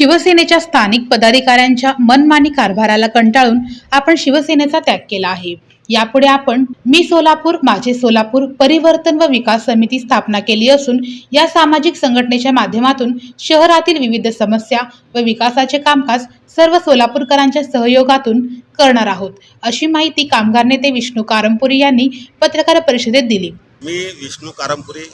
शिवसेनेच्या स्थानिक पदाधिकाऱ्यांच्या मनमानी कारभाराला कंटाळून आपण शिवसेनेचा त्याग केला आहे. यापुढे आपण मी सोलापूर माझे सोलापूर परिवर्तन व विकास समिती स्थापना केली असून या सामाजिक संघटनेच्या माध्यमातून शहरातील विविध समस्या व विकासाचे कामकाज सर्व सोलापूरकरांच्या सहयोगातून करणार आहोत. अशी माहिती कामगार नेते विष्णू कारंपुरी यांनी पत्रकार परिषदेत दिली. मी विष्णू कारमपुरी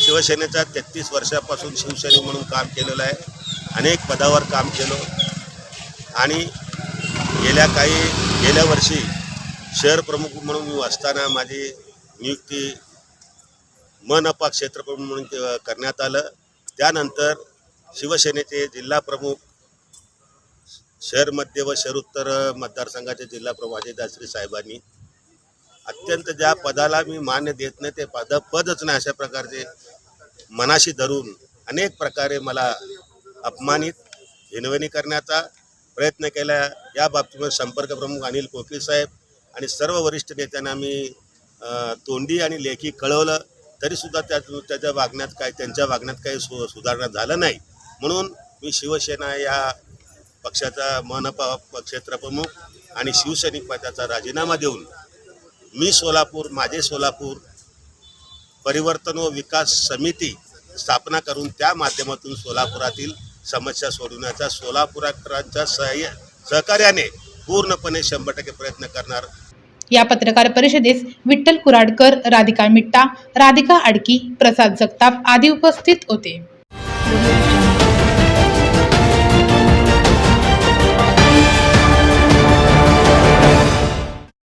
शिवसेनेचा तेहतीस वर्षापासून शिवसैनिक म्हणून काम केलेलं आहे. अनेक पदावर काम केलं. आणि गेल्या काही गेल्या वर्षी शहर प्रमुख म्हणून मी असताना माझी नियुक्ती मनपा क्षेत्रप्रमुख म्हणून करण्यात आलं. त्यानंतर शिवसेनेचे जिल्हा प्रमुख शहर मध्य व शहर उत्तर मतदारसंघाचे जिल्हा प्रमुख अजय दासरी साहेबांनी अत्यंत ज्या पदाला मी मान्य देत नाही ते पद पदच नाही अशा प्रकारचे मनाशी धरून अनेक प्रकारे मला अपमानित हिनवणी करण्याचा प्रयत्न केला. या बाबतीमध्ये संपर्क प्रमुख अनिल कोकीळ साहेब आणि सर्व वरिष्ठ नेत्यांना मी तोंडी आणि लेखी कळवलं. तरीसुद्धा त्या त्याच्या वागण्यात काय त्यांच्या वागण्यात काही सु सुधारणा झालं नाही. म्हणून मी शिवसेना या पक्षाचा मनपा क्षेत्रप्रमुख आणि शिवसैनिक पदाचा राजीनामा देऊन मी सोलापूर माझे सोलापूर परिवर्तन व विकास समिती स्थापना करून त्या माध्यमातून सोलापुरातील समस्या सोडवण्याचा सोलापुराकरांच्या सहाय्य सहकार्याने पूर्णपणे शंभर टक्के प्रयत्न करणार. या पत्रकार परिषदेस विठ्ठल कुराडकर राधिका मिट्टा राधिका आडकी प्रसाद जगताप आदी उपस्थित होते.